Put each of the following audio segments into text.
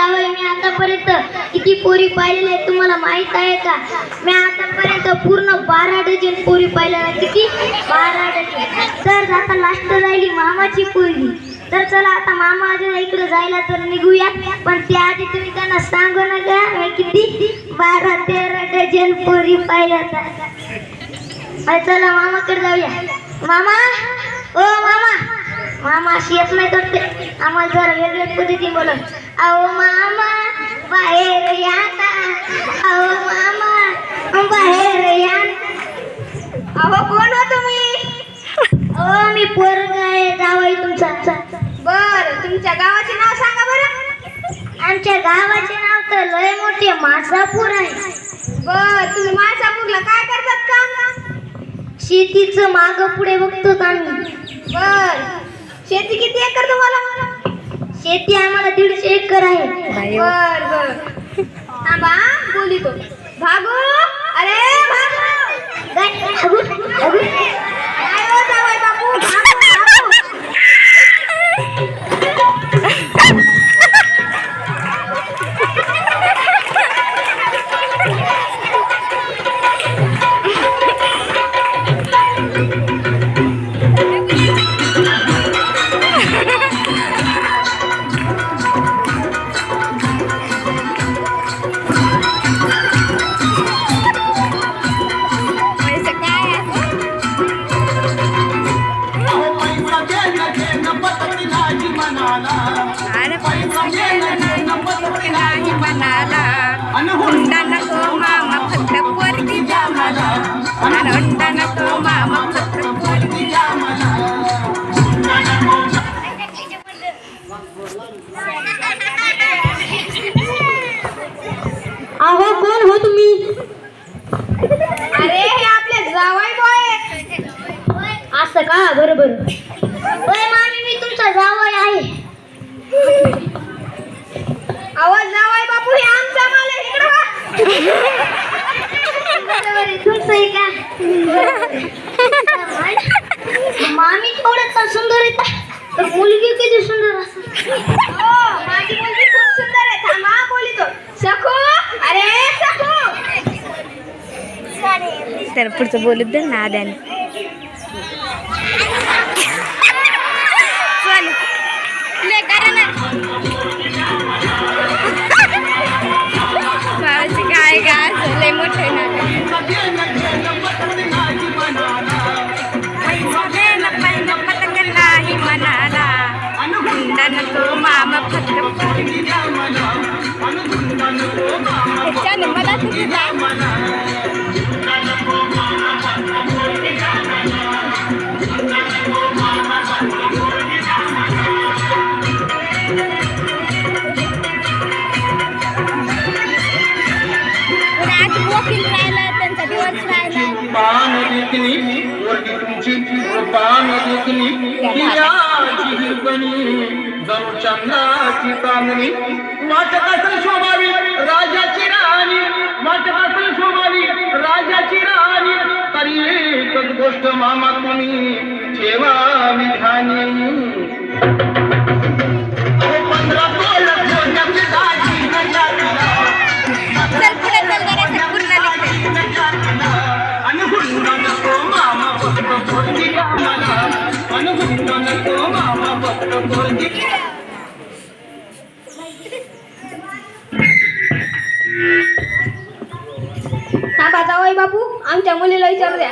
त्यावर मी आतापर्यंत किती पोरी पाहिलेल्या आहेत तुम्हाला माहीत आहे का? मी आतापर्यंत पूर्ण बारा डझन पोरी पाहिलेल्या किती? बारा डझन. तर आता लास्ट राहिली मामाची पोरगी. तर चला आता मामा आजीला इकडे जायला तर निघूया पण त्याआधी तुम्ही त्यांना सांगू नका. मी किती? बारा तेरा डझन पोरी पाहिल्या चला मामाकडे जाऊया. मामा? ओ मामा! मामा अशी येत नाही तर आम्हाला जरा वेगळ्या पद्धती बोलत अहो मामा बाहेर या ना अहो मामा बाहेर या. अहो कोण हो तुम्ही? अहो मी पोरग आहे गाव आहे तुमचा. बर तुमच्या गावाचे नाव सांगा बरं. आमच्या गावाचे नाव तर लय मोठे मासापूर आहे. बर तुम्ही मासापूरला काय करतात काम? शेतीचं माग पुढे बघतो आम्ही. बर. शेती किती एकर तुम्हाला? शेती आम्हाला दीडशे एकर आहे. बर बर. थांबा बोलितो भागू. अरे भागू. होय मामी मी तुमचा जावई आहे. आवाज जावई बापू हे आमचा माल आहे तुमचं आहे का? मामी थोडं सुंदर आहे का? तर मुलगी किती सुंदर असेल. हो, माझी मुलगी खूप सुंदर आहे. थांबा बोलितो. सखू अरे सखू. तर पुढचं बोलत दे ना आद्याने. पान देखली पान देखली हिरकणी जणू चंद्राची चांदणी वाटत असेल शोभावी राजाची राणी वाटत असेल शोभावी राजाची राणी. तरी एकच गोष्ट मामा तुम्ही ठेवा विधानी पंधरा सोळा सोन्याची दाजी. हा फक्त बापू आमच्या मुलीला विचारू द्या.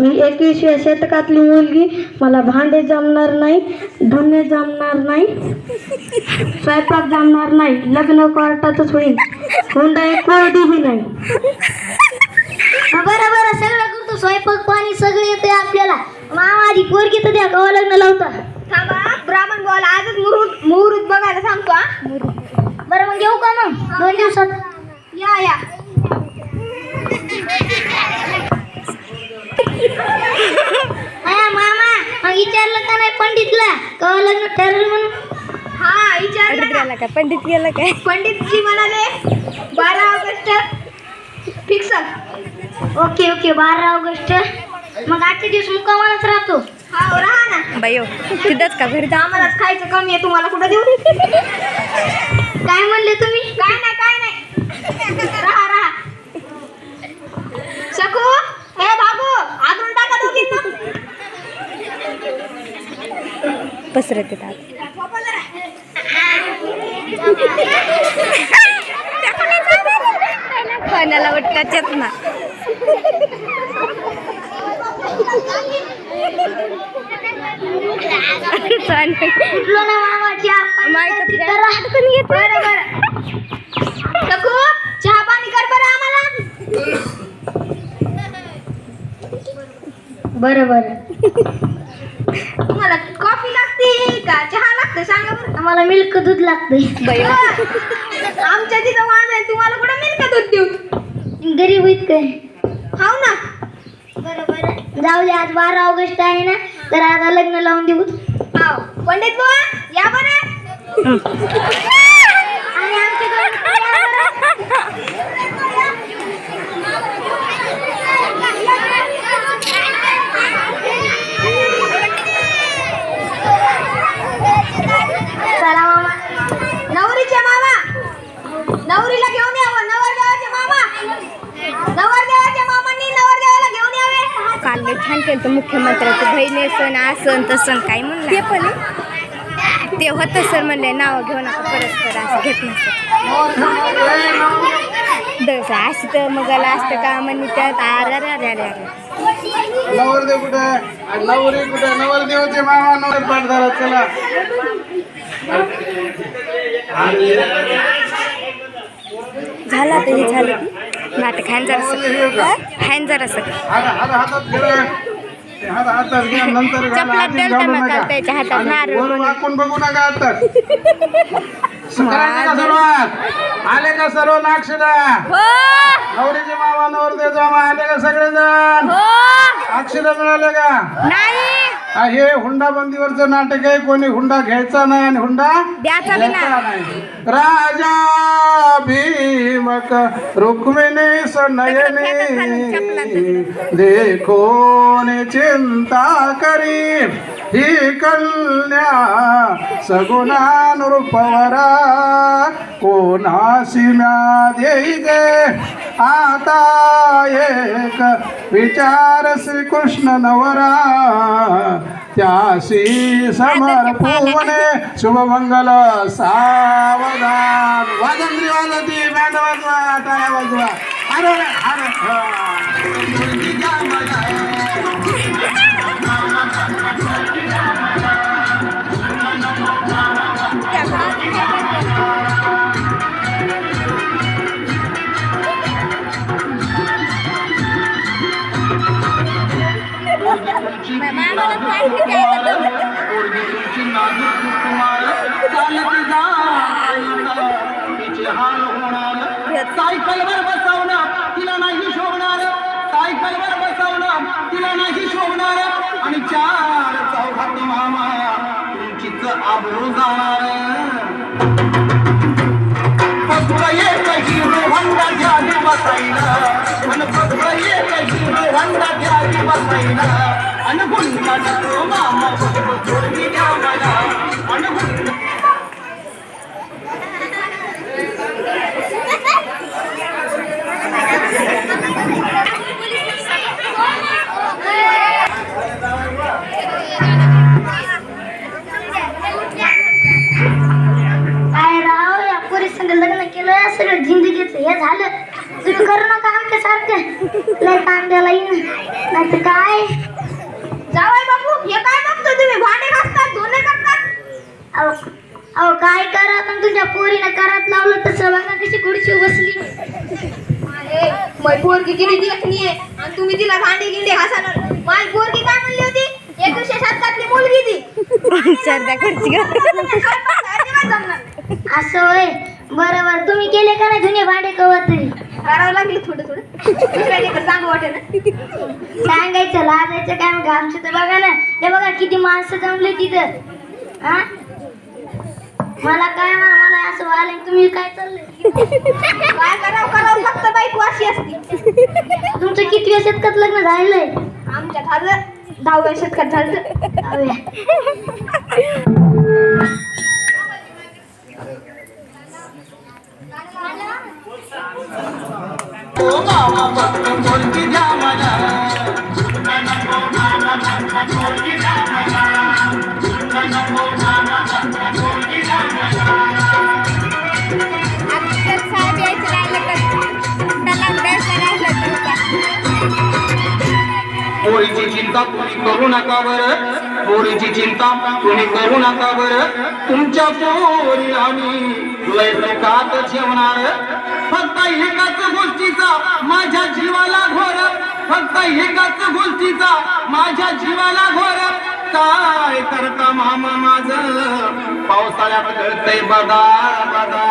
मी एकविसव्या शतकातली मुलगी मला भांडे जमणार नाही धुणे जमणार नाही स्वयंपाक जमणार नाही लग्न कोर्टातच होईल. हुंडा एक कोरडी बी नाही बरं बरं सगळं करतो स्वयंपाक पाणी सगळं येते आपल्याला मामा आधी पोरगी तर द्या लावता थांबा ब्राह्मण बोल आजच मुहूर्त मुहूर्त बघायला सांगतो हा. बरं मग येऊ का मग? दोन दिवसात. या या. हा मामा मग विचारलं का नाही पंडितला? कवा लग्न ठरलं म्हणून? हा विचार गेला काय पंडित गेला काय पंडितजी म्हणाले बारा ऑगस्ट फिक्स. ओके ओके बारा ऑगस्ट. मग आजचे दिवस मुक्कामालाच राहतो. राहा ना बायो तिथंच का घरी? जा आम्हालाच खायचं कमी आहे तुम्हाला कुठं देऊ? काय म्हणले तुम्ही? काय नाही काय नाही. राहा राहा. शकू? हे बाबू आदरून टाका दोघी पसरत येतात. कोणाला वाटतात ना. चहा पाणी कर बरं आम्हाला बरं बरं तुम्हाला कॉफी लागते का चहा लागते सांगा बरं आम्हाला मिल्क दूध लागतंय बायो आमच्या तिथं वांज आहे तुम्हाला कुठं मिळतं दूध देऊ? गरीब काय हाव ना? जाऊ दे आज बारा ऑगस्ट आहे ना तर आता लग्न लावून देऊ. हाव पंडित बुवा या बरं. आणि. चला मामा. केलं होतं मुख्यमंत्र्याचं बहिणी सण असं तसं काय म्हणलं ते पण. ते होतं सर म्हणले नाव घेऊ नका परस्पर असं घेत नसतं. दस असं तर मगाला असतं का म्हणली त्यात अरे अरे अरे अरे अरे नवरदेव कुठे? आहे? नवरी कुठे? आहे? नवरदेवाचे मामा नवर पाठ झाला चला. झालं नाटक हॅन जरा हॅन जरा हात हातात घ्या ते हात हातात घ्या नंतर घाला, चपला आधी द्याल घालू त्यांना नका. काल त्याच्या हातात आणि नारळ वर म्हणून. वाकून बघू नका आता. करायचं का सुरुवात. आले का सर्व नाक्षदा हो. नवरीचे मामा आले का सगळेजण? हो. अक्षर मिळाले का? नाही. हा, हे हुंडाबंदीवरचं नाटक आहे. कोणी हुंडा घ्यायचा नाही आणि हुंडा द्यायचा बी नाही. राजा भीमक रुक्मिणी सनयनी देखो चिंता करी. ही कन्या सगुणानुरूपवरा. कोणाशी म्या देई गे आता एक विचार श्रीकृष्ण नवरा. त्याशी समर्पणे शुभमंगल सावधान. वाजंत्री वाजती बँड वाजवा टाळ्या वाजवा. अरे अरे सायकलवर बसवणार तिला नाही शोभणार सायकलवर बसवणं तिला नाही शोभणार आणि चार चौघात मामा तुमचीच आबरू जाणार बसायला आणि बसायला आणि अहो अहो काय करा पण तुमच्या पोरीनं करात लावलं तसं बघा कशी खुर्ची बसली अरे मै पोरगी किती देखणी आहे. आणि तुम्ही तिला भांडी गिंडे घासाल माझी पोरगी काय म्हणली होती? एकवीसशे शतकातली मुलगी ती. सरदा खुर्ची. असं होय? बरं बरं तुम्ही केले का नाही जुने भांडे कवा तरी? करावं लागली थोडं थोडं. दुसऱ्याकडे सांगू वाटेल सांगायचं लाजायचं काय? मग आमचं तर बघा ना. हे बघा किती माणसं जमले तिथं. हा? मला काय मा- मला असं व्हायला तुम्ही काय चाललंय काय करावं करावं लागतं बाईक वाशी असती तुमचं किती शतकात लग्न झालंय आमच्यात झालं दहाव्या शतकात झालं जाऊया. पोरीची चिंता तुम्ही करू नका बर. पोरीची चिंता तुम्ही करू नका बर. तुमच्या पोरी आम्ही लय लोकात ठेवणार. फक्त एकाच गोष्टीचा माझ्या जीवाला घोर. फक्त एकाच गोष्टीचा माझ्या जीवाला घोर. काय करता मामा माझ. पावसाळ्यात कळतय बघा बघा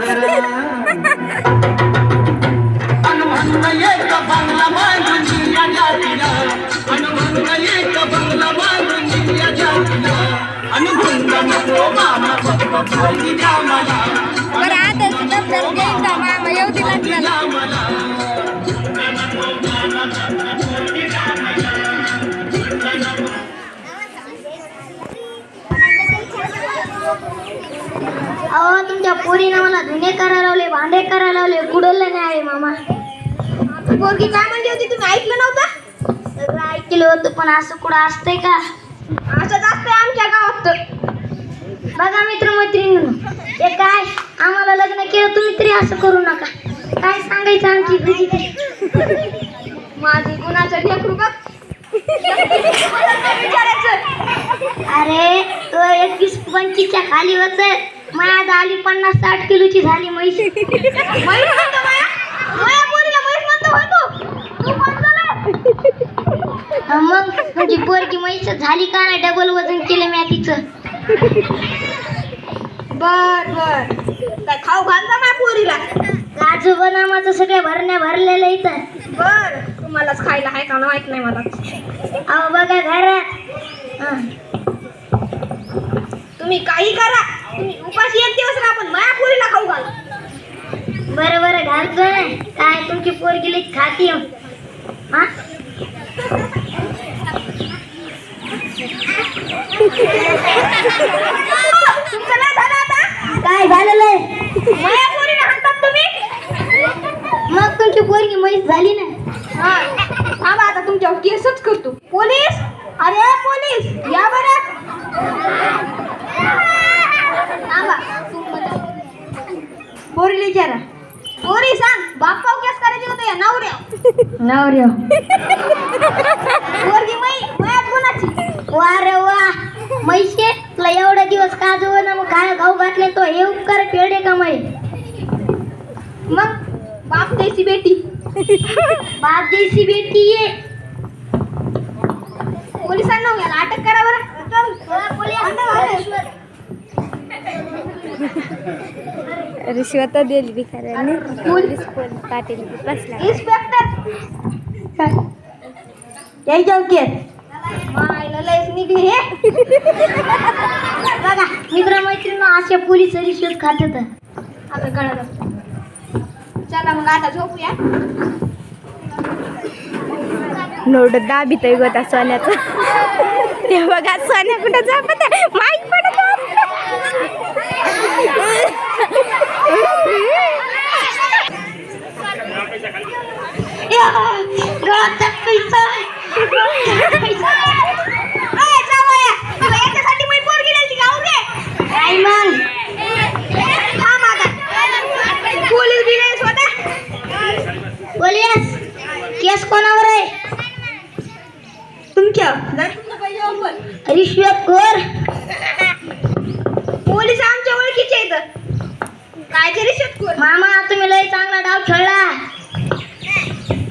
जरा. अन म्हणून एक बंगला बांधून या जातीला. अन म्हणून एक बंगला बांधून या जातीला. अन गुंड नको मामा फक्त पोरगी द्या मला बरं आता मामा येऊ दिला तुमच्या पोरीनं मला धुणे करायला लावले भांडे करायला लावले कुडवले नाही आहे मामा. पोरगी काय म्हणली होती तुम्ही ऐकलं नव्हतं? सगळं ऐकलं होतं पण असं कुठं असतंय का? असंच असतंय आमच्या गावात. बघा मित्र मैत्रिणींनो हे काय? आम्हाला लग्न केलं तुम्ही तरी असं करू नका. काय सांगायचं आमची भजी माझी गुणाचं ढेकरू बघ. अरे तो एकवीस पंचवीसच्या खाली होत माझ्या आली पन्नास साठ किलोची झाली म्हैस. माया. माया झालं हा मग तुमची पोरगी म्हैस झाली का नाही? डबल वजन केलं मी तिचं. बर बर. काय खाऊ घालता माझ्या पोरीला? काजू बनामाचं सगळ्या भरण्या भरलेलं इथं. बर. तुम्हालाच खायला आहे का माहीत नाही मला. अहो बघा घरात. तुम्ही काही करा. उपाशी एक दिवस राहा पण माझ्या पोरीला खाऊ घाला. बरं बरं घालतो काय तुमची पोरगी लई खाती हो. हा? तुमचं नाही झालं आता? काय झालेलं आहे? माझ्या पोरीला हाणतात तुम्ही? मग तुमची पोरगी म्हैस झाली ना? हा. थांबा आता तुमच्यावर केसच करतो. पोलीस? अरे पोलीस! या बरं. पोरीला विचारा पोरी सांग. बाप्पा केस करायची होते या नवऱ्या नवऱ्या पोरगी मै मयात कोणाची? वा रे वा. म्हैसे तुला एवढा दिवस का जवळ ना मग काय गाऊ घातले तो हे उपकार फेडे का मै मग बाप द्यायची बेटी. बाप जैसी बेटी ये. पोलिसांना याला अटक करा बरं. रिश्वत दिली भिकाऱ्यांनी पोलीस पोलीस पाटील. बसला हे. बघा मित्र मैत्रीण असे पोलीस रिश्वत खात होतं आता कळलं. चला मग आता झोपूया. नोड दाबीत आहे गोता सोन्याचं. ते बघा सोन्या कुठं जापत आहे माहीत पडत गळ्यात पैसा पैसा ए, जावया, तुला याच्यासाठी मी पोरगी दिलती का? हो दे. काय मग थांब आता. पोलीस बिले स्वतः पोलीस केस कोणावर आहे तुमच्या जर तुमचं रिश्वत खोर पोलीस आमच्या ओळखीचे आहेत. काय तरी शेतकरी मामा तुम्ही लय चांगला डाव खेळला सोन्या कसा नाचते बघा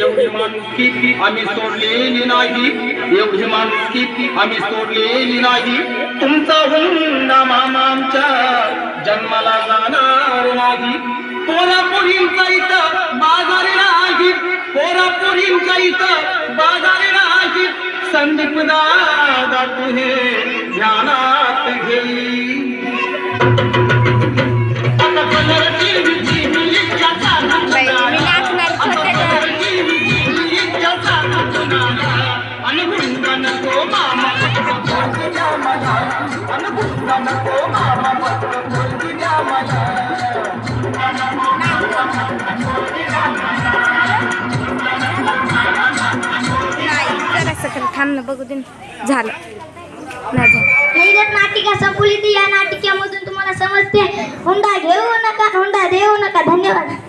एवढी माणुसकी आम्ही सोडलेली नाही. एवढी माणुसकी आम्ही सोडलेली नाही. तुमचा हुंडा मामा आमच्या जन्माला जाणार नाही. पोरापुरींचा इथं बाजारी नाही. पोरापुरींचा इथं बाजार नाही संदीप दादा तुहे ध्यानात घेई जरासं थांब ना बघू दे ना. झालं. नाही झालं. नाटिका संपली ती. या नाटिकेमधून तुम्हाला समजते. हुंडा घेऊ नका हुंडा देऊ नका. धन्यवाद.